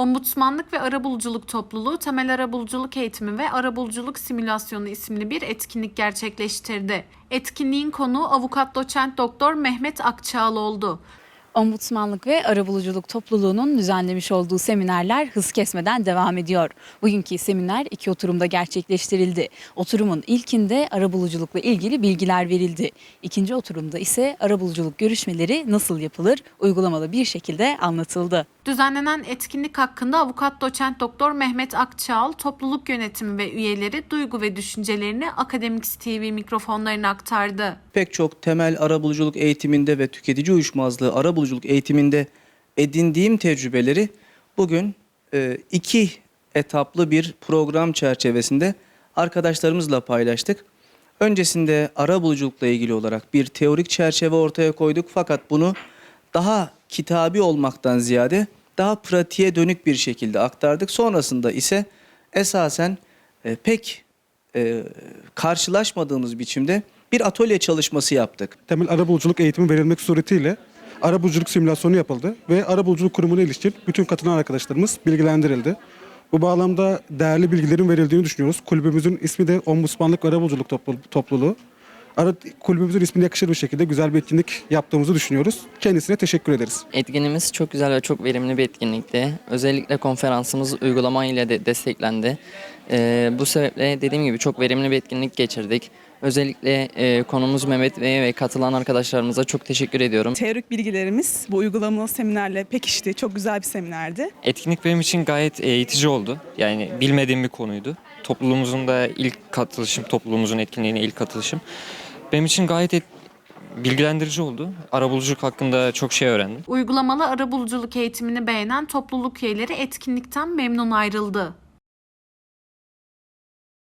Ombudsmanlık ve Arabuluculuk Topluluğu Temel Arabuluculuk Eğitimi ve Arabuluculuk Simülasyonu isimli bir etkinlik gerçekleştirdi. Etkinliğin konuğu avukat doçent doktor Mehmet Akçağlı oldu. Ombudsmanlık ve Arabuluculuk Topluluğu'nun düzenlemiş olduğu seminerler hız kesmeden devam ediyor. Bugünkü seminer iki oturumda gerçekleştirildi. Oturumun ilkinde arabuluculukla ilgili bilgiler verildi. İkinci oturumda ise arabuluculuk görüşmeleri nasıl yapılır uygulamalı bir şekilde anlatıldı. Düzenlenen etkinlik hakkında avukat doçent doktor Mehmet Akçağal, topluluk yönetimi ve üyeleri duygu ve düşüncelerini Akademiks TV mikrofonlarına aktardı. pek çok temel arabuluculuk eğitiminde ve tüketici uyuşmazlığı arabuluculuk eğitiminde edindiğim tecrübeleri bugün e, iki etaplı bir program çerçevesinde arkadaşlarımızla paylaştık. Öncesinde arabuluculukla ilgili olarak bir teorik çerçeve ortaya koyduk fakat bunu daha kitabi olmaktan ziyade daha pratiğe dönük bir şekilde aktardık. Sonrasında ise esasen e, pek e, karşılaşmadığımız biçimde bir atölye çalışması yaptık. temel arabuluculuk eğitimi verilmek suretiyle arabuluculuk simülasyonu yapıldı ve arabuluculuk kurumuna ilişkin bütün katılan arkadaşlarımız bilgilendirildi. Bu bağlamda değerli bilgilerin verildiğini düşünüyoruz. Kulübümüzün ismi de Ombudsmanlık ve Arabuluculuk Toplu- Topluluğu. Ara, kulübümüzün ismine yakışır bir şekilde güzel bir etkinlik yaptığımızı düşünüyoruz. Kendisine teşekkür ederiz. Etkinliğimiz çok güzel ve çok verimli bir etkinlikti. Özellikle konferansımız uygulama ile de desteklendi. Ee, bu sebeple dediğim gibi çok verimli bir etkinlik geçirdik. Özellikle e, konumuz Mehmet Bey'e ve katılan arkadaşlarımıza çok teşekkür ediyorum. Teorik bilgilerimiz bu uygulamalı seminerle pekişti. Çok güzel bir seminerdi. Etkinlik benim için gayet eğitici oldu. Yani bilmediğim bir konuydu. Topluluğumuzun da ilk katılışım, topluluğumuzun etkinliğine ilk katılışım. Benim için gayet et- bilgilendirici oldu. Arabuluculuk hakkında çok şey öğrendim. Uygulamalı arabuluculuk eğitimini beğenen topluluk üyeleri etkinlikten memnun ayrıldı.